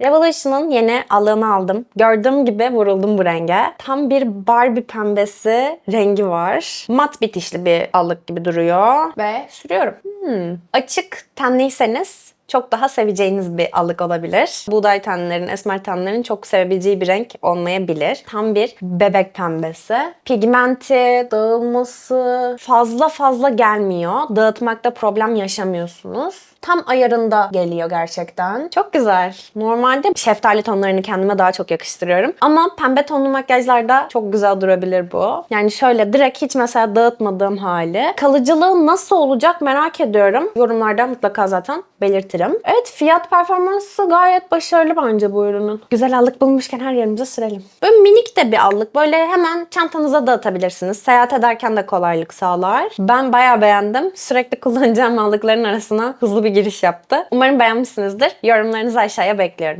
Revolution'ın yeni allığını aldım. Gördüğüm gibi vuruldum bu renge. Tam bir Barbie pembesi rengi var. Mat bitişli bir allık gibi duruyor. Ve sürüyorum. Hmm. Açık tenliyseniz çok daha seveceğiniz bir allık olabilir. Buğday tenlerin, esmer tenlerin çok sevebileceği bir renk olmayabilir. Tam bir bebek pembesi. Pigmenti, dağılması fazla fazla gelmiyor. Dağıtmakta problem yaşamıyorsunuz. Tam ayarında geliyor gerçekten. Çok güzel. Normalde şeftali tonlarını kendime daha çok yakıştırıyorum. Ama pembe tonlu makyajlarda çok güzel durabilir bu. Yani şöyle direkt hiç mesela dağıtmadığım hali. Kalıcılığı nasıl olacak merak ediyorum. Yorumlarda mutlaka zaten belirtirim. Evet fiyat performansı gayet başarılı bence bu ürünün. Güzel allık bulmuşken her yerimize sürelim. Böyle minik de bir allık. Böyle hemen çantanıza dağıtabilirsiniz. Seyahat ederken de kolaylık sağlar. Ben bayağı beğendim. Sürekli kullanacağım allıkların arasına hızlı bir giriş yaptı. Umarım beğenmişsinizdir. Yorumlarınızı aşağıya bekliyorum.